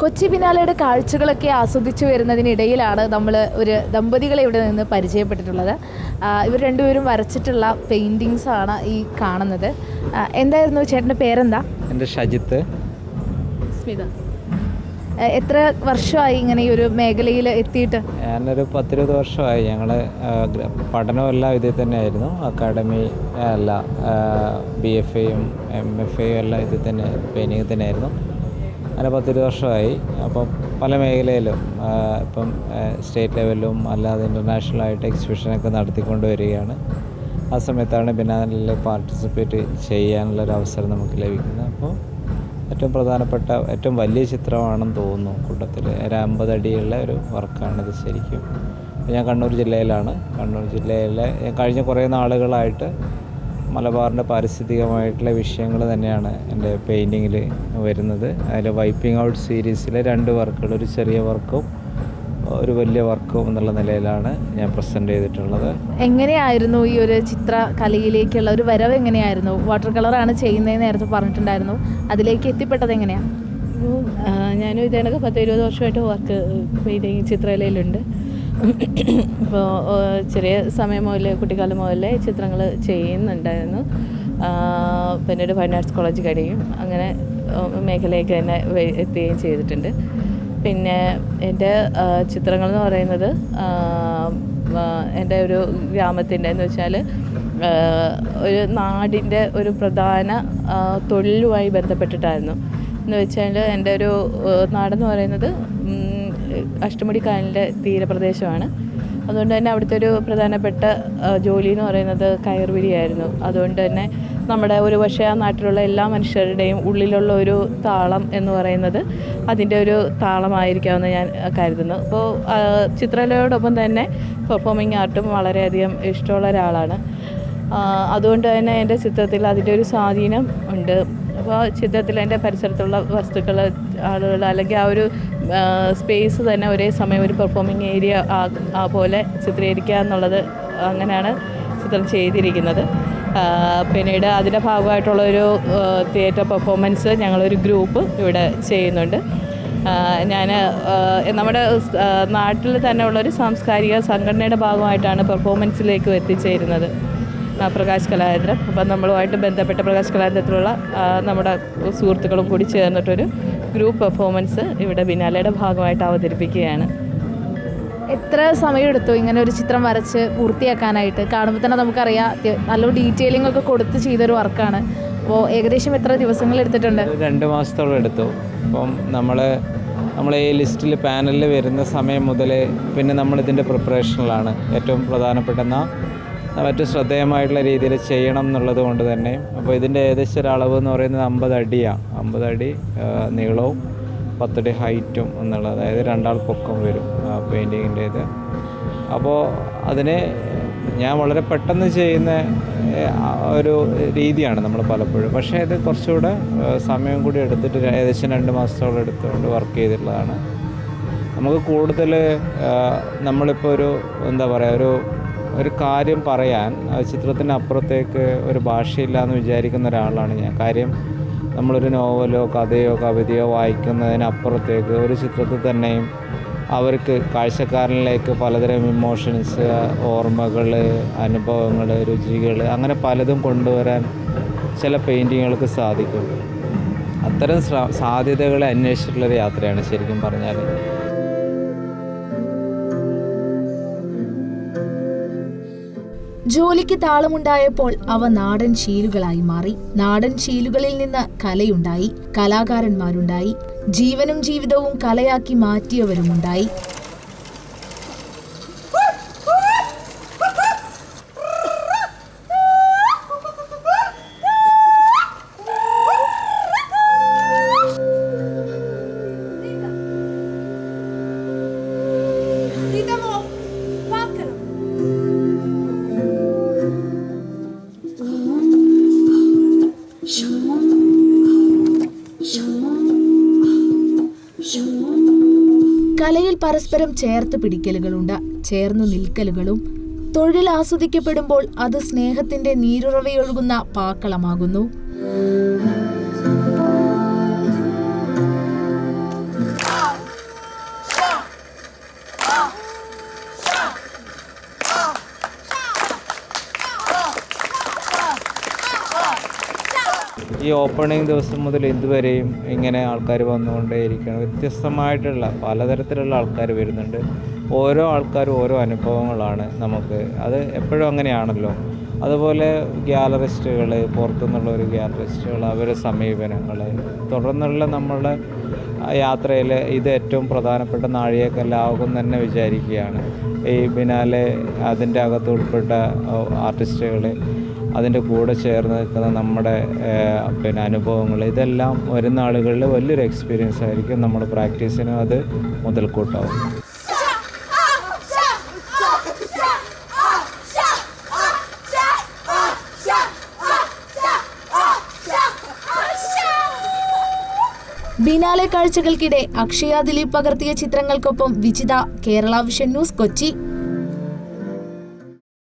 കൊച്ചി ബിനാലയുടെ കാഴ്ചകളൊക്കെ ആസ്വദിച്ചു വരുന്നതിനിടയിലാണ് നമ്മൾ ഒരു ദമ്പതികളെ ഇവിടെ നിന്ന് പരിചയപ്പെട്ടിട്ടുള്ളത്. ഇവർ രണ്ടുപേരും വരച്ചിട്ടുള്ള പെയിന്റിങ്സ് ആണ് ഈ കാണുന്നത്. എന്തായിരുന്നു ചേട്ടന്റെ പേരെന്താ? എന്റെ ഷജിത്ത്. സ്മിത. എത്ര വർഷമായി ഇങ്ങനെ ഈ ഒരു മേഖലയിൽ എത്തിയിട്ട്? ഞാനൊരു പത്തിരുപത് വർഷമായി ഞങ്ങൾ പഠനമെല്ലാം ഇതിൽ തന്നെയായിരുന്നു. അക്കാഡമി അല്ല ബി എഫ് എയും എം എഫ് എയും എല്ലാം ഇതിൽ തന്നെ പെയിന്റിങ് തന്നെയായിരുന്നു. അങ്ങനെ പത്തിരുപത് വർഷമായി. അപ്പം പല മേഖലയിലും ഇപ്പം സ്റ്റേറ്റ് ലെവലിലും അല്ലാതെ ഇന്റർനാഷണലായിട്ട് എക്സിബിഷനൊക്കെ നടത്തിക്കൊണ്ട് വരികയാണ് ആ സമയത്താണ് ബിനാലിൽ പാർട്ടിസിപ്പേറ്റ് ചെയ്യാനുള്ളൊരു അവസരം നമുക്ക് ലഭിക്കുന്നത്. അപ്പോൾ ഏറ്റവും പ്രധാനപ്പെട്ട ഏറ്റവും വലിയ ചിത്രമാണെന്ന് തോന്നുന്നു കൂട്ടത്തിൽ. ഒരു അമ്പത് അടിയുള്ള ഒരു വർക്കാണിത് ശരിക്കും. ഞാൻ കണ്ണൂർ ജില്ലയിലാണ്. കണ്ണൂർ ജില്ലയിലെ കഴിഞ്ഞ കുറേ നാളുകളായിട്ട് മലബാറിന്റെ പാരിസ്ഥിതികമായിട്ടുള്ള വിഷയങ്ങൾ തന്നെയാണ് എന്റെ പെയിന്റിങ്ങിൽ വരുന്നത്. അതിൽ വൈപ്പിംഗ് ഔട്ട് സീരീസിലെ രണ്ട് വർക്കുകൾ ഒരു ചെറിയ വർക്കും ഒരു വലിയ വർക്കും എന്നുള്ള നിലയിലാണ് ഞാൻ പ്രസന്റ് ചെയ്തിട്ടുള്ളത്. എങ്ങനെയായിരുന്നു ഈ ഒരു ചിത്രകലയിലേക്കുള്ള ഒരു വരവ് എങ്ങനെയായിരുന്നു? വാട്ടർ കളറാണ് ചെയ്യുന്നത് നേരത്തെ പറഞ്ഞിട്ടുണ്ടായിരുന്നു. അതിലേക്ക് എത്തിപ്പെട്ടത് എങ്ങനെയാണ് ഞാനും ഇതേ കണക്ക് പത്ത് ഇരുപത് വർഷമായിട്ട് വർക്ക് പെയിന്റിങ് ചിത്രകലയിലുണ്ട്. അപ്പോൾ ചെറിയ സമയം മുതലേ കുട്ടിക്കാലം മുതലേ ചിത്രങ്ങൾ ചെയ്യുന്നുണ്ടായിരുന്നു. പിന്നെ പിന്നീട് ഫൈൻ ആർട്സ് കോളേജ് കഴിയും. അങ്ങനെ മേഖലയൊക്കെ തന്നെ എത്തുകയും ചെയ്തിട്ടുണ്ട്. പിന്നെ എന്റെ ചിത്രങ്ങളെന്ന് പറയുന്നത് എന്റെ ഒരു ഗ്രാമത്തിന്റെ എന്ന് വെച്ചാൽ ഒരു നാടിന്റെ ഒരു പ്രധാന തൊഴിലുമായി ബന്ധപ്പെട്ടിട്ടായിരുന്നു. എന്ന് വെച്ചാൽ എന്റെ ഒരു നാടെന്ന് പറയുന്നത് അഷ്ടമുടി കായലിന്റെ തീരപ്രദേശമാണ്. അതുകൊണ്ട് തന്നെ അവിടുത്തെ ഒരു പ്രധാനപ്പെട്ട ജോലി എന്ന് പറയുന്നത് കയർവിരിയായിരുന്നു. അതുകൊണ്ട് തന്നെ നമ്മുടെ ഒരു പക്ഷേ ആ നാട്ടിലുള്ള എല്ലാ മനുഷ്യരുടെയും ഉള്ളിലുള്ള ഒരു താളം എന്ന് പറയുന്നത് അതിന്റെ ഒരു താളമായിരിക്കാമെന്ന് ഞാൻ കരുതുന്നു. അപ്പോൾ ചിത്രകലയോടൊപ്പം തന്നെ പെർഫോമിങ് ആർട്ടും വളരെയധികം ഇഷ്ടമുള്ള ഒരാളാണ്. അതുകൊണ്ട് തന്നെ എന്റെ ചിത്രത്തിൽ അതിന്റെ ഒരു സ്വാധീനം ഉണ്ട്. അപ്പോൾ ചിത്രത്തിൽ എന്റെ പരിസരത്തുള്ള വസ്തുക്കൾ ആളുകൾ അല്ലെങ്കിൽ ആ ഒരു സ്പേസ് തന്നെ ഒരേ സമയം ഒരു പെർഫോമിങ് ഏരിയ ആ പോലെ ചിത്രീകരിക്കുക എന്നുള്ളത് അങ്ങനെയാണ് ചിത്രം ചെയ്തിരിക്കുന്നത്. പിന്നീട് അതിന്റെ ഭാഗമായിട്ടുള്ളൊരു തിയേറ്റർ പെർഫോമൻസ് ഞങ്ങളൊരു ഗ്രൂപ്പ് ഇവിടെ ചെയ്യുന്നുണ്ട്. ഞാൻ നമ്മുടെ നാട്ടിൽ തന്നെ ഉള്ളൊരു സാംസ്കാരിക സംഘടനയുടെ ഭാഗമായിട്ടാണ് പെർഫോമൻസിലേക്ക് എത്തിച്ചേരുന്നത്. പ്രകാശ് കലാകേന്ദ്രം അപ്പം നമ്മളുമായിട്ട് ബന്ധപ്പെട്ട പ്രകാശ് കലാകേന്ദ്രത്തിലുള്ള നമ്മുടെ സുഹൃത്തുക്കളും കൂടി ചേർന്നിട്ടൊരു ഗ്രൂപ്പ് പെർഫോമൻസ് ഇവിടെ ബിനാലയുടെ ഭാഗമായിട്ട് അവതരിപ്പിക്കുകയാണ്. എത്ര സമയമെടുത്തു ഇങ്ങനെ ഒരു ചിത്രം വരച്ച് പൂർത്തിയാക്കാനായിട്ട്? കാണുമ്പോൾ തന്നെ നമുക്കറിയാം അത്യ- നല്ല ഡീറ്റെയിലിംഗ് ഒക്കെ കൊടുത്ത് ചെയ്തൊരു വർക്കാണ്. അപ്പോൾ ഏകദേശം എത്ര ദിവസങ്ങൾ എടുത്തിട്ടുണ്ട്? രണ്ട് മാസത്തോളം എടുത്തു. അപ്പം നമ്മൾ നമ്മൾ ഈ ലിസ്റ്റിൽ പാനലിൽ വരുന്ന സമയം മുതൽ പിന്നെ നമ്മളിതിന്റെ പ്രിപ്പറേഷനിലാണ് ഏറ്റവും പ്രധാനപ്പെട്ട ഏറ്റവും ശ്രദ്ധേയമായിട്ടുള്ള രീതിയിൽ ചെയ്യണം എന്നുള്ളത് കൊണ്ട് തന്നെ. അപ്പോൾ ഇതിന്റെ ഏകദേശം ഒരു അളവ് എന്ന് പറയുന്നത് അമ്പത് അടിയാണ് അമ്പത് അടി നീളവും പത്തടി ഹൈറ്റും എന്നുള്ളത്. അതായത് രണ്ടാൾ പൊക്കം വരും പെയിന്റിങ്ങിന്റെ ഇത് അപ്പോൾ അതിന് ഞാൻ വളരെ പെട്ടെന്ന് ചെയ്യുന്ന ഒരു രീതിയാണ് നമ്മൾ പലപ്പോഴും. പക്ഷേ ഇത് കുറച്ചുകൂടെ സമയം കൂടി എടുത്തിട്ട് ഏകദേശം രണ്ട് മാസത്തോളം എടുത്തുകൊണ്ട് വർക്ക് ചെയ്തിട്ടുള്ളതാണ്. നമുക്ക് കൂടുതൽ നമ്മളിപ്പോൾ ഒരു എന്താ പറയുക ഒരു ഒരു കാര്യം പറയാൻ ചിത്രത്തിനപ്പുറത്തേക്ക് ഒരു ഭാഷയില്ല എന്ന് വിചാരിക്കുന്ന ഒരാളാണ് ഞാൻ. കാര്യം നമ്മളൊരു നോവലോ കഥയോ കവിതയോ വായിക്കുന്നതിനപ്പുറത്തേക്ക് ഒരു ചിത്രത്തിൽ തന്നെയും അവർക്ക് കാഴ്ചക്കാരനിലേക്ക് പലതരം ഇമോഷൻസ് ഓർമ്മകൾ അനുഭവങ്ങൾ രുചികൾ അങ്ങനെ പലതും കൊണ്ടുവരാൻ ചില പെയിന്റിങ്ങുകൾക്ക് സാധിക്കും. അത്തരം സാധ്യതകളെ അന്വേഷിച്ചിട്ടുള്ളൊരു യാത്രയാണ് ശരിക്കും പറഞ്ഞാൽ ജോലിക്ക് താളമുണ്ടായപ്പോൾ അവ നാടൻ ശീലുകളായി മാറി. നാടൻ ശീലുകളിൽ നിന്ന് കലയുണ്ടായി കലാകാരന്മാരുണ്ടായി ജീവനും ജീവിതവും കലയാക്കി മാറ്റിയവരുമുണ്ടായി. കലയിൽ പരസ്പരം ചേർത്ത് പിടിക്കലുകളുണ്ട്. ചേർന്നു നിൽക്കലുകളും. തൊഴിൽ ആസ്വദിക്കപ്പെടുമ്പോൾ അത് സ്നേഹത്തിന്റെ നീരുറവയൊഴുകുന്ന പാക്കളമാകുന്നു. ഈ ഓപ്പണിംഗ് ദിവസം മുതൽ ഇതുവരെയും ഇങ്ങനെ ആൾക്കാർ വന്നുകൊണ്ടേയിരിക്കണം വ്യത്യസ്തമായിട്ടുള്ള പലതരത്തിലുള്ള ആൾക്കാർ വരുന്നുണ്ട്. ഓരോ ആൾക്കാരും ഓരോ അനുഭവങ്ങളാണ് നമുക്ക്. അത് എപ്പോഴും അങ്ങനെയാണല്ലോ. അതുപോലെ ഗ്യാലറിസ്റ്റുകൾ പുറത്തുനിന്നുള്ള ഒരു ഗ്യാലറിസ്റ്റുകൾ അവരുടെ സമീപനങ്ങൾ തുടർന്നുള്ള നമ്മളുടെ യാത്രയിൽ ഇത് ഏറ്റവും പ്രധാനപ്പെട്ട നാഴികക്കല്ലാകും തന്നെ വിചാരിക്കുകയാണ്. ഈ പിന്നാലെ അതിന്റെ അകത്ത് ഉൾപ്പെട്ട ആർട്ടിസ്റ്റുകൾ അതിന്റെ കൂടെ ചേർന്ന് നിൽക്കുന്ന നമ്മുടെ പിന്നെ അനുഭവങ്ങൾ ഇതെല്ലാം വരുന്ന ആളുകളിൽ വലിയൊരു എക്സ്പീരിയൻസ് ആയിരിക്കും നമ്മുടെ പ്രാക്ടീസിനും അത് മുതൽക്കൂട്ടാവും. ബിനാലെ കാഴ്ചകൾക്കിടെ അക്ഷയ ദിലീപ് പകർത്തിയ ചിത്രങ്ങൾക്കൊപ്പം വിജിത കേരള വിഷൻ ന്യൂസ് കൊച്ചി.